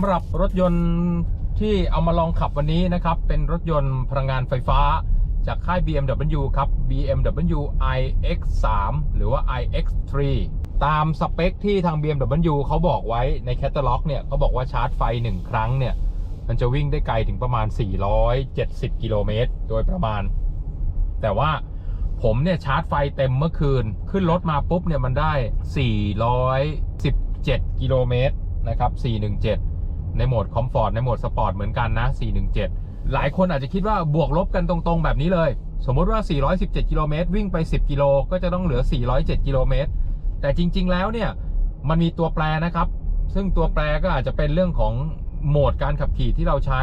สำหรับรถยนต์ที่เอามาลองขับวันนี้นะครับ เป็นรถยนต์พลังงานไฟฟ้า จากค่าย BMW ครับ BMW iX3 หรือว่า iX3 ตามสเปคที่ทาง BMW เขาบอกไว้ในแคตตาล็อกเนี่ยเขาบอกว่าชาร์จไฟ 1 ครั้งเนี่ย มันจะวิ่งได้ไกลถึงประมาณ 470 กิโลเมตรโดยประมาณ แต่ว่าผมเนี่ยชาร์จไฟเต็มเมื่อคืน ขึ้นรถมาปุ๊บเนี่ยมันได้ 417 กิโลเมตรนะครับ 417 ในโหมดคอมฟอร์ตในโหมดสปอร์ตเหมือนกันนะ 417 หลายคนอาจจะคิดว่าบวกลบกันตรงๆ แบบนี้เลย สมมติว่า 417 กิโลเมตรวิ่งไป 10 กิโลก็จะต้องเหลือ 407 กิโลเมตร แต่จริง ๆ แล้วเนี่ย มันมีตัวแปรนะครับ ซึ่งตัวแปรก็อาจจะเป็นเรื่องของโหมดการขับขี่ที่เราใช้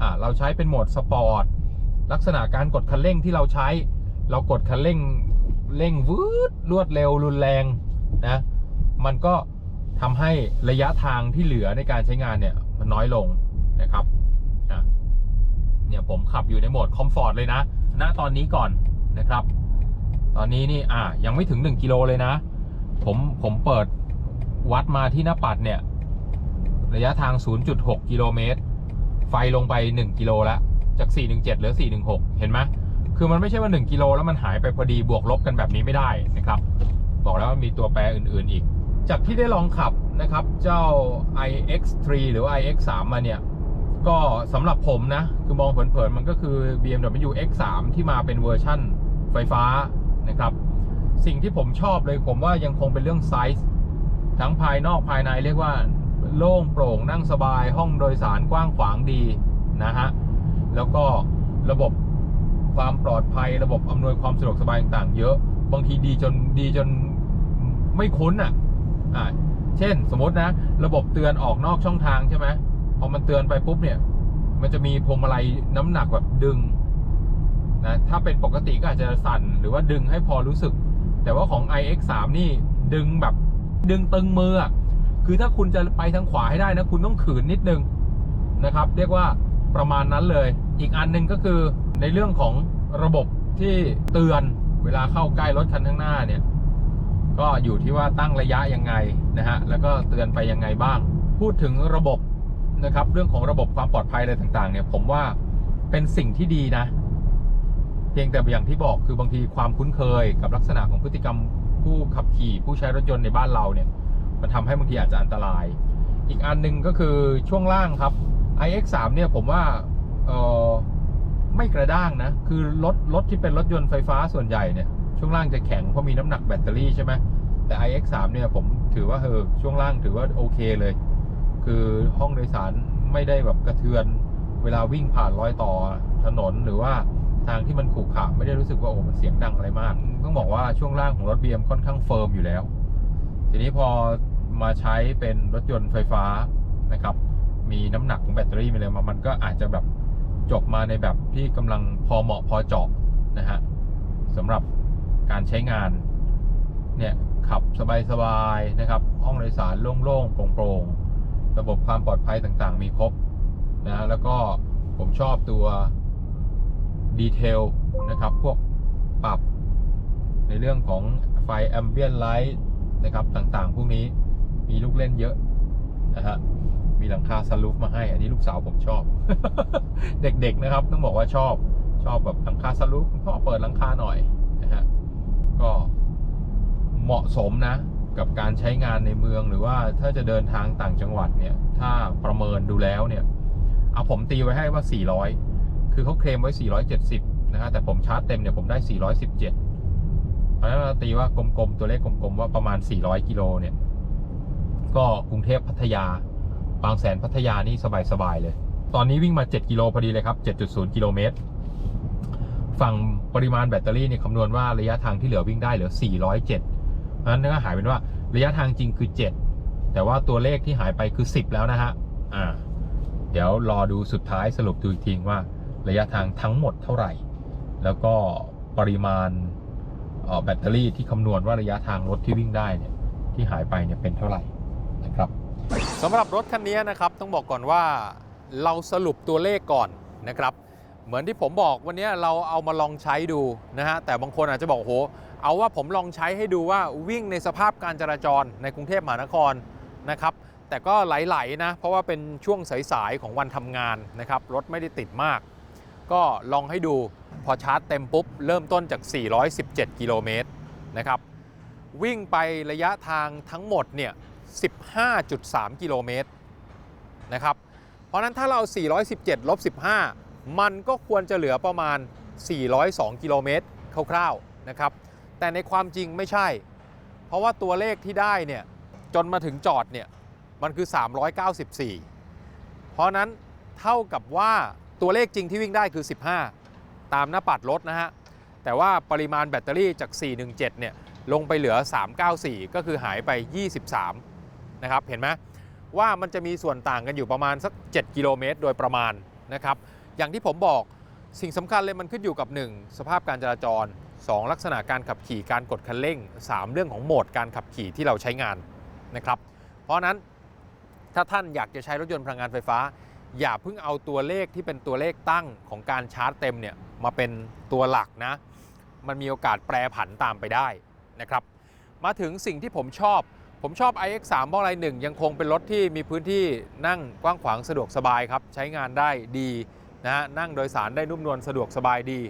อ่า เราใช้เป็นโหมดสปอร์ต ลักษณะการกดคันเร่งที่เราใช้ เรากดคันเร่ง เร่งวืดรวดเร็วรุนแรงนะ มันก็ทำให้ระยะทางที่เหลือในการใช้งานเนี่ย มันน้อยลงนะครับเนี่ยผมขับอยู่ในโหมดคอมฟอร์ตเลยนะณตอนนี้ก่อนนะครับ ตอนนี้นี่อะยังไม่ถึง 1กิโลเลยนะ ผมผมเปิดวัดมาที่หน้าปัดเนี่ย ระยะทาง 0.6 กิโลเมตร ไฟลงไป 1 กิโลแล้ว จาก 417เหลือ 416 เห็นไหมคือมันไม่ใช่ว่า 1 กิโลแล้วมันหายไปพอดีบวกลบกันแบบนี้ไม่ได้นะครับ บอกแล้วว่ามีตัวแปรอื่น ๆ อีก จากที่ได้ลองขับนะครับเจ้า iX3 หรือ iX3 มาเนี่ย ก็สำหรับผมนะ คือมองเผินๆมันก็คือ BMW X3 ที่มาเป็นเวอร์ชั่นไฟฟ้านะครับ สิ่งที่ผมชอบเลยผมว่ายังคงเป็นเรื่องไซส์ทั้งภายนอกภายในเรียกว่าโล่งโปร่งนั่งสบายห้องโดยสารกว้างขวางดีนะฮะ แล้วก็ระบบความปลอดภัย ระบบอำนวยความสะดวกสบายต่างๆ เยอะ บางทีดีจนดีจนไม่คุ้นอะ อ่าเช่นสมมตินะ ระบบเตือนออกนอกช่องทางใช่ไหมพอมันเตือนไปปุ๊บเนี่ย มันจะมีพวงมาลัยน้ำหนักแบบดึงนะถ้าเป็นปกติก็อาจจะสั่นหรือว่าดึงให้พอรู้สึก แต่ว่าของ iX3 นี่ดึงแบบดึงตึงมือคือถ้าคุณจะไปทางขวาให้ได้นะ คุณต้องขืนนิดนึงนะครับ เรียกว่าประมาณนั้นเลย อีกอันหนึ่งก็คือในเรื่องของระบบที่เตือนเวลาเข้าใกล้รถคันข้างหน้าเนี่ย ก็อยู่ที่ว่าตั้งระยะยังไงนะฮะแล้วก็เตือนไปยังไงบ้าง พูดถึงระบบนะครับ เรื่องของระบบความปลอดภัยอะไรต่างๆ เนี่ย ผมว่าเป็นสิ่งที่ดีนะ เพียงแต่อย่างที่บอกคือบางทีความคุ้นเคยกับลักษณะของพฤติกรรมผู้ขับขี่ผู้ใช้รถยนต์ในบ้านเราเนี่ย มันทำให้บางทีอาจจะอันตราย อีกอันหนึ่งก็คือช่วงล่างครับ iX3 เนี่ยผมว่าเออไม่กระด้างนะ คือรถรถที่เป็นรถยนต์ไฟฟ้าส่วนใหญ่เนี่ย ช่วงล่างจะแข็งเพราะมีน้ำหนักแบตเตอรี่ใช่ไหมแต่ iX3 เนี่ยผมถือว่าเออช่วงล่างถือว่าโอเคเลย คือห้องโดยสารไม่ได้แบบกระเทือน เวลาวิ่งผ่านรอยต่อถนนหรือว่าทางที่มันขรุขระไม่ได้รู้สึกว่าโอ้มันเสียงดังอะไรมาก ต้องบอกว่าช่วงล่างของรถ BM ค่อนข้างเฟิร์มอยู่แล้ว ทีนี้พอมาใช้เป็นรถยนต์ไฟฟ้านะครับ มีน้ำหนักของแบตเตอรี่มีอะไรมามันก็อาจจะแบบจบมาในแบบที่กำลังพอเหมาะพอเจาะนะฮะสำหรับ การใช้งานเนี่ยขับสบายๆนะครับห้องโดยสารโล่งๆโปร่งๆ ระบบความปลอดภัยต่างๆ มีครบนะแล้วก็ผมชอบตัวดีเทลนะครับ พวกปรับในเรื่องของไฟแอมเบียนไลท์นะครับต่างๆ พวกนี้มีลูกเล่นเยอะนะฮะมีหลังคาสลูปมาให้ อันนี้ลูกสาวผมชอบ เด็กๆนะครับ ต้องบอกว่าชอบชอบแบบหลังคาสลูปคุณพ่อเปิดหลังคาหน่อย ก็เหมาะสมนะ กับการใช้งานในเมืองหรือว่าถ้าจะเดินทางต่างจังหวัดเนี่ย ถ้าประเมินดูแล้วเนี่ย เอาผมตีไว้ให้ว่า 400 คือเขาเคลมไว้ 470 นะฮะแต่ผมชาร์จเต็มเนี่ยผมได้ 417 เพราะฉะนั้นเราตีว่ากลมๆ ตัวเลขกลมๆ ว่าประมาณ 400 กิโลเนี่ย ก็กรุงเทพพัทยา บางแสนพัทยานี่สบายๆเลย ตอนนี้วิ่งมา 7 กิโลพอดีเลยครับ 7.0 กิโลเมตร ฝั่งปริมาณแบตเตอรี่เนี่ยคำนวณว่าระยะทางที่เหลือวิ่งได้เหลือ 407เพราะฉะนั้นก็หายเป็นว่าระยะทางจริงคือ 7 แต่ว่าตัวเลขที่หายไปคือ 10 แล้วนะฮะอ่าเดี๋ยวรอดูสุดท้ายสรุปดูอีกทีว่าระยะทางทั้งหมดเท่าไหร่ แล้วก็ปริมาณแบตเตอรี่ที่คำนวณว่าระยะทางรถที่วิ่งได้เนี่ยที่หายไปเนี่ยเป็นเท่าไหร่นะครับสำหรับรถคันนี้นะครับต้องบอกก่อนว่าเราสรุปตัวเลขก่อนนะครับ เหมือนที่ผมบอกวันนี้เราเอามาลองใช้ดูนะฮะแต่บางคนอาจจะบอกโหเอาว่าผมลองใช้ให้ดูว่าวิ่งในสภาพการจราจรในกรุงเทพมหานครนะครับแต่ก็ไหลๆนะเพราะว่าเป็นช่วงสายๆของวันทำงานนะครับรถไม่ได้ติดมาก ก็ลองให้ดูพอชาร์จเต็มปุ๊บ เริ่มต้นจาก 417 กิโลเมตรนะครับวิ่งไประยะทางทั้งหมดเนี่ย 15.3 กิโลเมตรนะครับเพราะฉะนั้นถ้าเรา 417ลบ15 มันก็ควรจะเหลือประมาณ 402 กิโลเมตรคร่าวๆนะครับ แต่ในความจริงไม่ใช่ เพราะว่าตัวเลขที่ได้เนี่ยจนมาถึงจอดเนี่ยมันคือ 394 เพราะนั้นเท่ากับว่าตัวเลขจริงที่วิ่งได้คือ 15 ตามหน้าปัดรถนะฮะ แต่ว่าปริมาณแบตเตอรี่จาก 417 เนี่ยลงไปเหลือ 394 ก็คือหายไป 23 นะครับ เห็นไหมว่ามันจะมีส่วนต่างกันอยู่ประมาณสัก 7 กิโลเมตรโดยประมาณนะครับ อย่างที่ผมบอกสิ่งสำคัญเลยมันขึ้นอยู่กับ 1 สภาพการจราจร 2 ลักษณะการขับขี่การกดคันเร่ง 3 เรื่องของโหมดการขับขี่ที่เราใช้งานนะครับ เพราะนั้นถ้าท่านอยากจะใช้รถยนต์พลังงานไฟฟ้า อย่าเพิ่งเอาตัวเลขที่เป็นตัวเลขตั้งของการชาร์จเต็มเนี่ยมาเป็นตัวหลักนะ มันมีโอกาสแปรผันตามไปได้นะครับ มาถึงสิ่งที่ผมชอบ ผมชอบ iX3 เพราะอะไรหนึ่งยังคงเป็นรถที่มีพื้นที่นั่งกว้างขวางสะดวกสบายครับ ใช้งานได้ดี นะนั่งโดยสารได้นุ่มนวลสะดวกสบายดี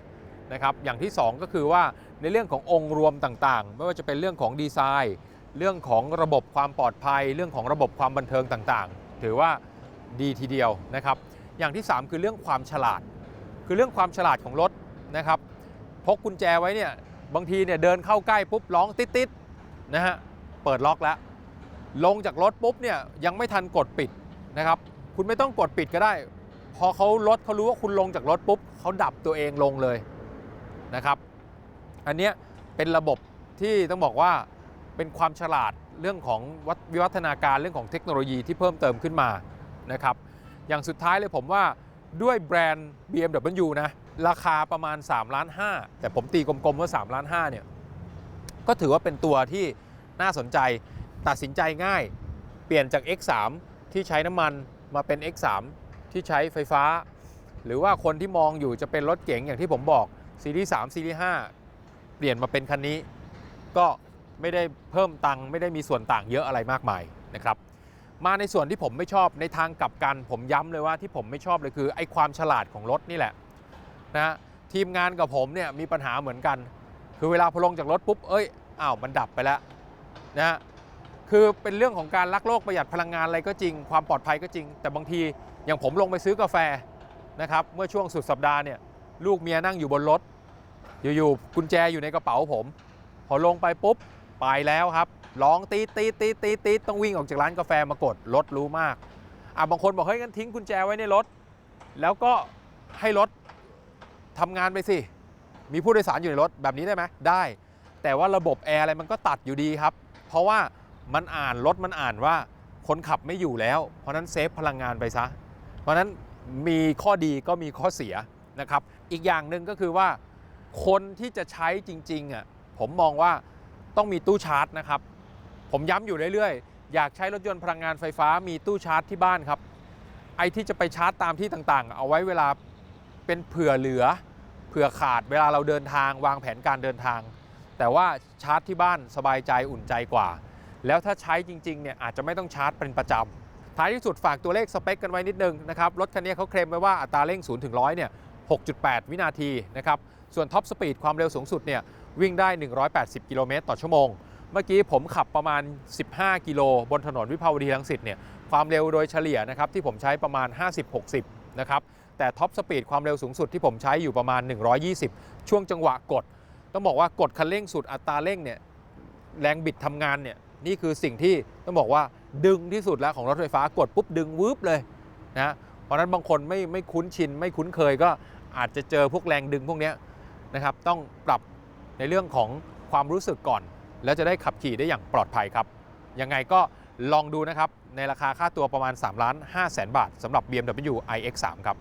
นะครับอย่างที่ 2 ก็คือว่าในเรื่องขององค์รวมต่างๆ ไม่ว่าจะเป็นเรื่องของดีไซน์ เรื่องของระบบความปลอดภัย เรื่องของระบบความบันเทิงต่างๆ ถือว่าดีทีเดียวนะครับ อย่างที่ 3 คือเรื่องความฉลาด คือเรื่องความฉลาดของรถนะครับพกกุญแจไว้เนี่ยบางทีเนี่ยเดินเข้าใกล้ปุ๊บร้องติดๆนะฮะเปิดล็อกแล้ว ลงจากรถปุ๊บเนี่ยยังไม่ทันกดปิดนะครับ คุณไม่ต้องกดปิดก็ได้ อเขารถเขารู้ว่าคุณลงจากรถปุ๊บเขาดับตัวเองลงเลยนะครับ อันเนี้ยเป็นระบบที่ต้องบอกว่าเป็นความฉลาดเรื่องของว,วิวัฒนาการเรื่องของเทคโนโลยีที่เพิ่มเติมขึ้นมานะครับ อย่างสุดท้ายเลยผมว่าด้วยแบรนด์ BMW นะ ราคาประมาณ3ล้าน5แต่ผมตีกลมๆว่า3ล้าน5เนี่ยก็ถือว่าเป็นตัวที่น่าสนใจตัดสินใจง่าย เปลี่ยนจาก X3 ที่ใช้น้ำมันมาเป็น X3 ที่ใช้ไฟฟ้า หรือว่าคนที่มองอยู่จะเป็นรถเก๋งอย่างที่ผมบอกซีรีส์3ซีรีส์5เปลี่ยนมาเป็นคันนี้ ก็ไม่ได้เพิ่มตังค์ไม่ได้มีส่วนต่างเยอะอะไรมากมายนะครับมาในส่วนที่ผมไม่ชอบในทางกลับกัน ผมย้ำเลยว่าที่ผมไม่ชอบเลยคือไอ้ความฉลาดของรถนี่แหละนะทีมงานกับผมเนี่ยมีปัญหาเหมือนกัน คือเวลาพลงจากรถปุ๊บเอ้ยอ้าวมันดับไปแล้วนะ คือเป็นเรื่องของการรักโลกประหยัดพลังงานอะไรก็จริง ความปลอดภัยก็จริง แต่บางทีอย่างผมลงไปซื้อกาแฟนะครับเมื่อช่วงสุดสัปดาห์เนี่ยลูกเมียนั่งอยู่บนรถ อยู่ๆกุญแจอยู่ในกระเป๋าผม พอลงไปปุ๊บไปแล้วครับร้องตีตีตีตีตีต้องวิ่งออกจากร้านกาแฟมากดรถรู้มากอะบางคนบอกเฮ้ยงั้นทิ้งกุญแจไว้ในรถ แล้วก็ให้รถทำงานไปสิ มีผู้โดยสารอยู่ในรถแบบนี้ได้ไหมได้ แต่ว่าระบบแอร์อะไรมันก็ตัดอยู่ดีครับ เพราะว่า มันอ่านรถมันอ่านว่าคนขับไม่อยู่แล้ว เพราะนั้นเซฟพลังงานไปซะ เพราะฉะนั้นมีข้อดีก็มีข้อเสียนะครับ อีกอย่างหนึ่งก็คือว่า คนที่จะใช้จริงๆอะผมมองว่าต้องมีตู้ชาร์จนะครับ ผมย้ำอยู่เรื่อยๆ อยากใช้รถยนต์พลังงานไฟฟ้ามีตู้ชาร์จที่บ้านครับ ไอ้ที่จะไปชาร์จตามที่ต่างๆ เอาไว้เวลาเป็นเผื่อเหลือ เผื่อขาดเวลาเราเดินทาง วางแผนการเดินทาง แต่ว่าชาร์จที่บ้านสบายใจอุ่นใจกว่า แล้วถ้าใช้จริงๆเนี่ยอาจจะไม่ต้องชาร์จเป็นประจำท้ายที่สุดฝากตัวเลขสเปคกันไว้นิดนึงนะครับรถคันนี้เขาเคลมไว้ว่าอัตราเร่ง0ถึง100เนี่ย6.8 วินาทีนะครับส่วนท็อปสปีดความเร็วสูงสุดเนี่ยวิ่งได้ 180 กิโลเมตรต่อชั่วโมง เมื่อกี้ผมขับประมาณ 15 กิโลบนถนนวิภาวดีรังสิตเนี่ยความเร็วโดยเฉลี่ยนะครับที่ผมใช้ประมาณ 50-60 นะครับแต่ท็อปสปีดความเร็วสูงสุดที่ผมใช้อยู่ประมาณ 120 ช่วงจังหวะกด ต้องบอกว่ากดคันเร่งสุดอัตราเร่งเนี่ยแรงบิดทำงานเนี่ย นี่คือสิ่งที่ต้องบอกว่าดึงที่สุดแล้วของรถไฟฟ้ากดปุ๊บดึงวืบเลยนะเพราะนั้นบางคนไม่ไม่คุ้นชิน ไม่คุ้นเคยก็อาจจะเจอพวกแรงดึงพวกนี้นะครับต้องปรับในเรื่องของความรู้สึกก่อน แล้วจะได้ขับขี่ได้อย่างปลอดภัยครับ ยังไงก็ลองดูนะครับ ในราคาค่าตัวประมาณ3ล้าน5แสนบาทสำหรับ BMW iX3 ครับ